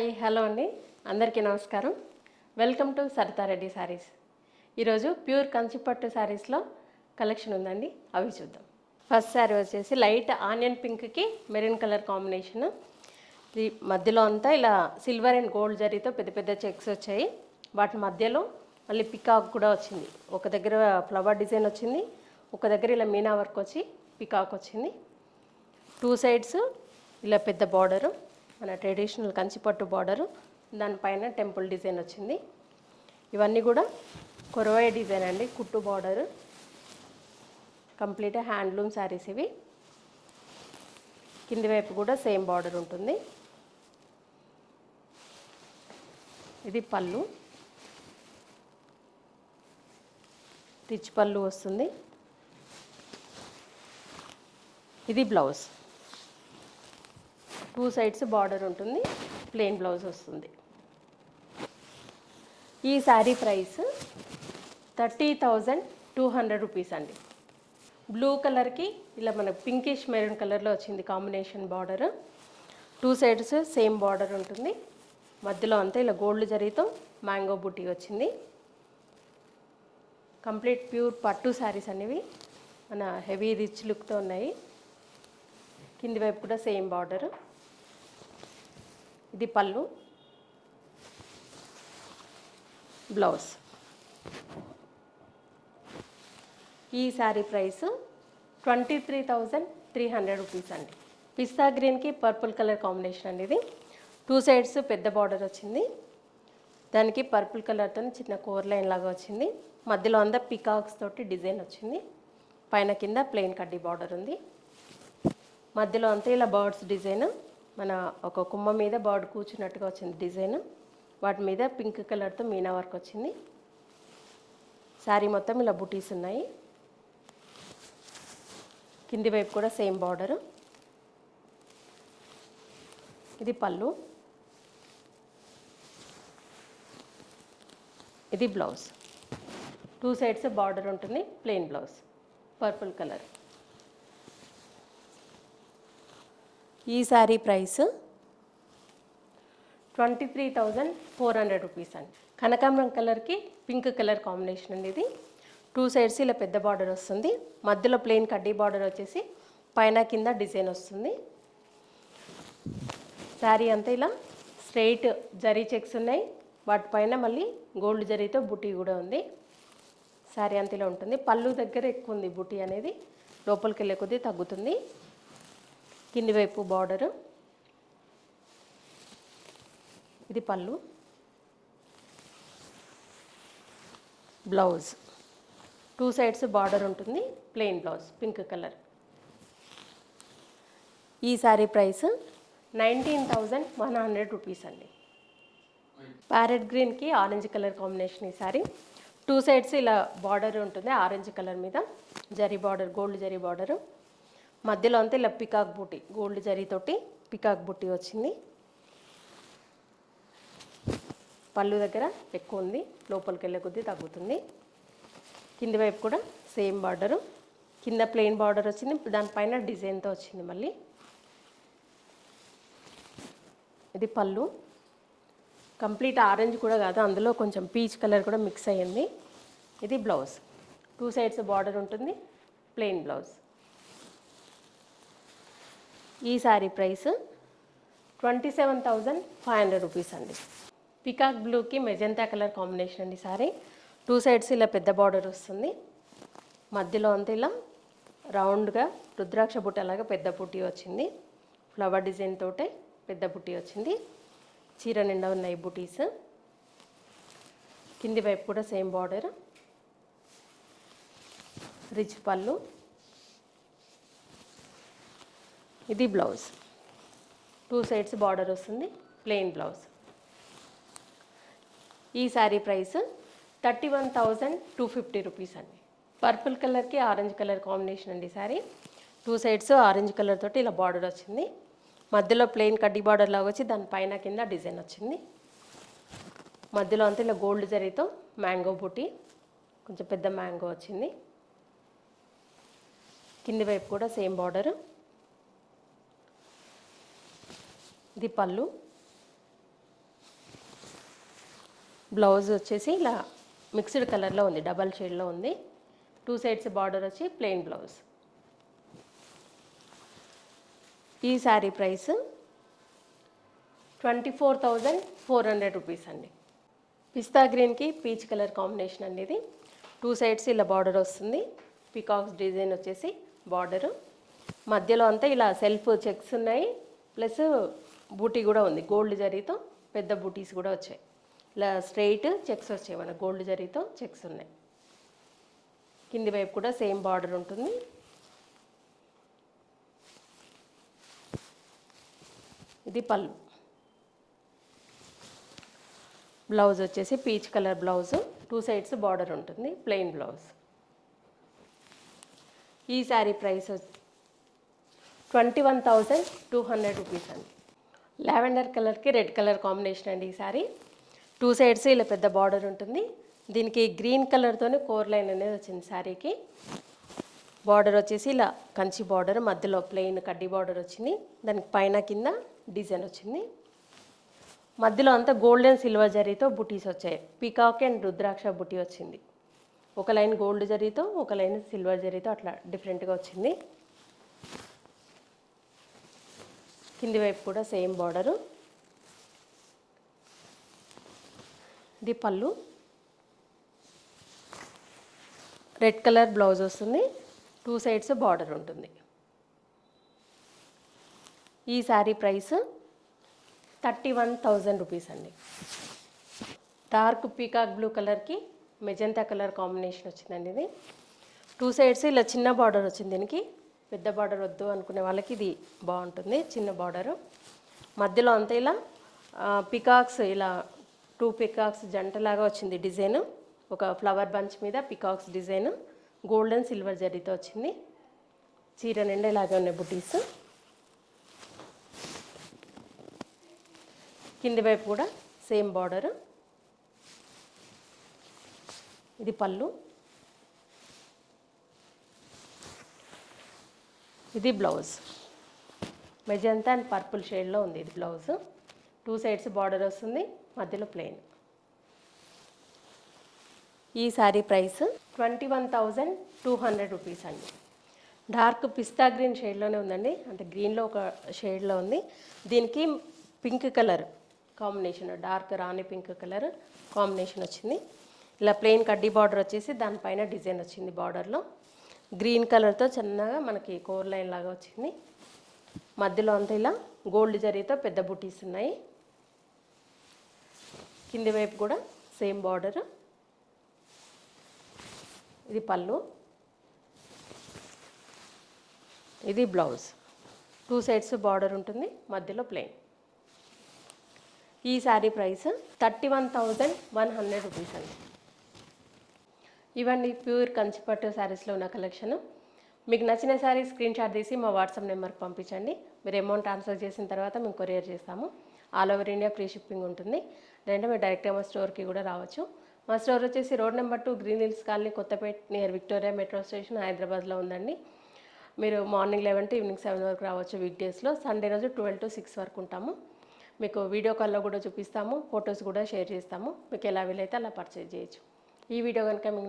Hi hello అండి. అందరికీ నమస్కారం. వెల్కమ్ టు సరితారెడ్డి శారీస్ ఈరోజు ప్యూర్ కంచిపట్టు శారీస్లో కలెక్షన్ ఉందండి. అవి చూద్దాం. ఫస్ట్ శారీ వచ్చేసి లైట్ ఆనియన్ పింక్కి మెరూన్ కలర్ కాంబినేషన్. ఇది మధ్యలో అంతా ఇలా సిల్వర్ అండ్ గోల్డ్ జరీతో పెద్ద పెద్ద చెక్స్ వచ్చాయి. వాటి మధ్యలో మళ్ళీ పికాక్ కూడా వచ్చింది. ఒక దగ్గర ఫ్లవర్ డిజైన్ వచ్చింది. ఒక దగ్గర ఇలా మీనా వర్క్ వచ్చి పికాక్ వచ్చింది. టూ సైడ్స్ ఇలా పెద్ద బార్డరు. మన ట్రెడిషనల్ కంచిపట్టు బార్డరు దానిపైన టెంపుల్ డిజైన్ వచ్చింది. ఇవన్నీ కూడా కొరవాయ డిజైన్ అండి కుట్టు బార్డరు కంప్లీట్ హ్యాండ్లూమ్ శారీస్ ఇవి. కింది వైపు కూడా సేమ్ బార్డర్ ఉంటుంది. ఇది పళ్ళు. రిచ్ పళ్ళు వస్తుంది. ఇది బ్లౌజ్ టూ సైడ్స్ బార్డర్ ఉంటుంది ప్లెయిన్ బ్లౌజ్ వస్తుంది. ఈ sari price thirty thousand two hundred rupees అండి. బ్లూ కలర్కి ఇలా మన పింకిష్ మెరూన్ కలర్లో వచ్చింది combination border. Two sides same border ఉంటుంది. మధ్యలో అంతా ఇలా గోల్డ్ జరీతో మ్యాంగో బుట్టి వచ్చింది. కంప్లీట్ ప్యూర్ పట్టు శారీస్ అనేవి మన హెవీ రిచ్ లుక్తో ఉన్నాయి. కింది వైపు కూడా సేమ్ బార్డర్. ఇది పళ్ళు. బ్లౌజ్ ఈ sari price twenty three thousand three hundred rupees అండి. పిస్తా గ్రీన్కి పర్పుల్ కలర్ కాంబినేషన్ అండి ఇది. టూ సైడ్స్ పెద్ద బార్డర్ వచ్చింది. దానికి పర్పుల్ కలర్తో చిన్న కోర్ లైన్ లాగా వచ్చింది. మధ్యలో అంతా పికాక్స్ తోటి డిజైన్ వచ్చింది. పైన కింద ప్లెయిన్ కడ్డీ బార్డర్ ఉంది. మధ్యలో అంతా ఇలా బర్డ్స్ డిజైన్. మన ఒక కుమ్మ మీద బర్డ్ కూర్చున్నట్టుగా వచ్చింది డిజైన్. వాటి మీద పింక్ కలర్తో మీనా వర్క్ వచ్చింది. శారీ మొత్తం ఇలా బుటీస్ ఉన్నాయి. కింది వైపు కూడా సేమ్ బార్డరు. ఇది పళ్ళు. ఇది బ్లౌజ్. టూ సైడ్స్ బార్డర్ ఉంటుంది ప్లెయిన్ బ్లౌజ్. Purple colour. ఈ sari price twenty three thousand four hundred rupees అండి. కనకాంబరం కలర్కి పింక్ కలర్ కాంబినేషన్ అండి ఇది. టూ సైడ్స్ ఇలా పెద్ద బార్డర్ వస్తుంది. మధ్యలో ప్లెయిన్ కడ్డీ బార్డర్ వచ్చేసి పైన కింద డిజైన్ వస్తుంది. శారీ అంతా ఇలా స్ట్రైట్ జరీ చెక్స్ ఉన్నాయి. వాటిపైన మళ్ళీ గోల్డ్ జరీతో బుటీ కూడా ఉంది. శారీ అంత ఇలా ఉంటుంది. పళ్ళు దగ్గర ఎక్కువ ఉంది బుటీ అనేది. లోపలికి వెళ్ళే కొద్దీ తగ్గుతుంది. కింది వైపు బార్డరు. ఇది పళ్ళు. బ్లౌజ్. టూ సైడ్స్ బార్డర్ ఉంటుంది ప్లెయిన్ బ్లౌజ్ పింక్ కలర్. ఈ sari price nineteen thousand one hundred rupees అండి. ప్యారెట్ గ్రీన్కి ఆరెంజ్ కలర్ కాంబినేషన్ ఈ శారీ టూ సైడ్స్ ఇలా బార్డర్ ఉంటుంది ఆరెంజ్ కలర్ మీద. జరీ బార్డర్ గోల్డ్ జరీ బార్డరు. మధ్యలో అంతే ఇలా పికాక్ బూటీ గోల్డ్ జరీతోటి పికాక్ బుట్టి వచ్చింది. పళ్ళు దగ్గర ఎక్కువ ఉంది లోపలికి వెళ్ళే కొద్దీ తగ్గుతుంది. కింది వైపు కూడా సేమ్ బార్డరు. కింద ప్లెయిన్ బార్డర్ వచ్చింది దానిపైన డిజైన్తో వచ్చింది మళ్ళీ. ఇది పళ్ళు. కంప్లీట్ ఆరెంజ్ కూడా కాదు అందులో కొంచెం పీచ్ కలర్ కూడా మిక్స్ అయ్యింది. ఇది బ్లౌజ్. టూ సైడ్స్ బార్డర్ ఉంటుంది ప్లెయిన్ బ్లౌజ్. ఈ sari price twenty seven thousand five hundred rupees అండి. పికాక్ బ్లూకి మెజంతా కలర్ కాంబినేషన్ అండి సారీ. టూ సైడ్స్ ఇలా పెద్ద బార్డర్ వస్తుంది. మధ్యలో అంతా ఇలా రౌండ్గా రుద్రాక్ష బుట్టలాగా పెద్ద పుట్టి వచ్చింది. ఫ్లవర్ డిజైన్ తోటే పెద్ద పుట్టి వచ్చింది. చీర నిండా ఉన్నాయి బుటీస్. కింది వైపు కూడా సేమ్ బార్డర్ రిచ్ పళ్ళు. ఇది బ్లౌజ్. టూ సైడ్స్ బార్డర్ వస్తుంది ప్లెయిన్ బ్లౌజ్. ఈ sari price thirty one thousand two fifty rupees అండి. పర్పుల్ కలర్కి ఆరెంజ్ కలర్ కాంబినేషన్ అండి sari two sides orange colour తోటి ఇలా బార్డర్ వచ్చింది. మధ్యలో ప్లెయిన్ కడ్డీ బార్డర్ లాగా వచ్చి దాని పైన కింద డిజైన్ వచ్చింది. మధ్యలో అంతా ఇలా గోల్డ్ జరీతో మ్యాంగో బుట్టి కొంచెం పెద్ద మ్యాంగో వచ్చింది. కింది వైపు కూడా సేమ్ బార్డర్. ఇది పళ్ళు బ్లౌజ్ వచ్చేసి ఇలా మిక్స్డ్ కలర్లో ఉంది డబల్ షేడ్లో ఉంది. టూ సైడ్స్ బార్డర్ వచ్చి ప్లెయిన్ బ్లౌజ్. ఈ sari price twenty four thousand four hundred rupees అండి. పిస్తా గ్రీన్కి పీచ్ కలర్ కాంబినేషన్ అండి ఇది. టూ సైడ్స్ ఇలా బార్డర్ వస్తుంది. పికాక్స్ డిజైన్ వచ్చేసి బార్డరు. మధ్యలో అంతా ఇలా సెల్ఫ్ చెక్స్ ఉన్నాయి. ప్లస్ బూటీ కూడా ఉంది. గోల్డ్ జరీతో పెద్ద బూటీస్ కూడా వచ్చాయి. ఇలా స్ట్రైట్ చెక్స్ వచ్చాయి మన గోల్డ్ జరీతో చెక్స్ ఉన్నాయి. కింది వైపు కూడా సేమ్ బార్డర్ ఉంటుంది. ఇది పళ్ళు. బ్లౌజ్ వచ్చేసి peach colour blouse. Two sides border ఉంటుంది. Plain blouse. ఈ sari price twenty one thousand two hundred rupees అండి. లావెండర్ కలర్కి రెడ్ కలర్ కాంబినేషన్ అండి ఈ సారీ. టూ సైడ్స్ ఇలా పెద్ద బార్డర్ ఉంటుంది. దీనికి గ్రీన్ కలర్తోనే కోర్ లైన్ అనేది వచ్చింది శారీకి బార్డర్ వచ్చేసి ఇలా కంచి బార్డర్ మధ్యలో ప్లెయిన్ కడ్డీ బార్డర్ వచ్చింది. దానికి పైన కింద డిజైన్ వచ్చింది. మధ్యలో అంతా గోల్డెన్ సిల్వర్ జరీతో బుటీస్ వచ్చాయి. పీకాక్ అండ్ రుద్రాక్ష బుటీ వచ్చింది. ఒక లైన్ గోల్డ్ జరీతో ఒక లైన్ సిల్వర్ జరీతో అట్లా డిఫరెంట్గా వచ్చింది. కింది వైపు కూడా సేమ్ బార్డరు. ఇది పళ్ళు. రెడ్ కలర్ బ్లౌజ్ వస్తుంది. టూ సైడ్స్ బార్డర్ ఉంటుంది. ఈ sari price thirty one thousand rupees అండి. డార్క్ పీకాక్ బ్లూ కలర్కి మెజంతా కలర్ కాంబినేషన్ వచ్చిందండి ఇది. టూ సైడ్స్ ఇలా చిన్న బార్డర్ వచ్చింది దీనికి. పెద్ద బార్డర్ వద్దు అనుకునే వాళ్ళకి ఇది బాగుంటుంది చిన్న బార్డరు. మధ్యలో అంతా ఇలా పికాక్స్ ఇలా టూ పికాక్స్ జంటలాగా వచ్చింది డిజైన్. ఒక ఫ్లవర్ బంచ్ మీద పికాక్స్ డిజైన్ గోల్డెన్ సిల్వర్ జరీతో వచ్చింది. చీర నిండా ఇలాగే ఉన్నాయి బుటీస్. కింది వైపు కూడా సేమ్ బార్డర్. ఇది పళ్ళు. ఇది బ్లౌజ్. మెజంతా అండ్ పర్పుల్ షేడ్లో ఉంది ఇది బ్లౌజ్. టూ సైడ్స్ బార్డర్ వస్తుంది మధ్యలో ప్లెయిన్. ఈ sari price twenty one thousand two hundred rupees అండి. డార్క్ పిస్తా గ్రీన్ షేడ్లోనే ఉందండి. అంటే గ్రీన్లో ఒక షేడ్లో ఉంది. దీనికి పింక్ కలర్ కాంబినేషన్ డార్క్ రాణి పింక్ కలర్ కాంబినేషన్ వచ్చింది. ఇలా ప్లెయిన్ కడ్డీ బార్డర్ వచ్చేసి దానిపైన డిజైన్ వచ్చింది బార్డర్లో. గ్రీన్ కలర్తో చిన్నగా మనకి కోర్ లైన్ లాగా వచ్చింది. మధ్యలో అంతా ఇలా గోల్డ్ జరీతో పెద్ద బుటీస్ ఉన్నాయి. కింది వైపు కూడా సేమ్ బార్డర్. ఇది పళ్ళు. ఇది బ్లౌజ్. టూ సైడ్స్ బార్డర్ ఉంటుంది మధ్యలో ప్లెయిన్. ఈ sari price thirty one thousand one hundred rupees అండి. ఇవన్నీ ప్యూర్ కంచిపట్టు శారీస్లో ఉన్న కలెక్షన్. మీకు నచ్చిన శారీ స్క్రీన్ షాట్ తీసి మా వాట్సాప్ నెంబర్కి పంపించండి. మీరు అమౌంట్ ట్రాన్స్ఫర్ చేసిన తర్వాత మేము కొరియర్ చేస్తాము. All over India free shipping ఉంటుంది. లేదంటే మీరు డైరెక్ట్గా మా స్టోర్కి కూడా రావచ్చు. మా స్టోర్ వచ్చేసి road number two green hills colony Kothapet near Victoria metro station హైదరాబాద్లో ఉందండి. మీరు morning eleven to evening seven వరకు రావచ్చు వీక్ డేస్లో సండే రోజు ట్వెల్వ్ టు సిక్స్ వరకు ఉంటాము. మీకు వీడియో కాల్లో కూడా చూపిస్తాము. ఫొటోస్ కూడా షేర్ చేస్తాము. మీకు ఎలా వీలైతే అలా పర్చేజ్ చేయొచ్చు. ఈ వీడియో కనుక మీకు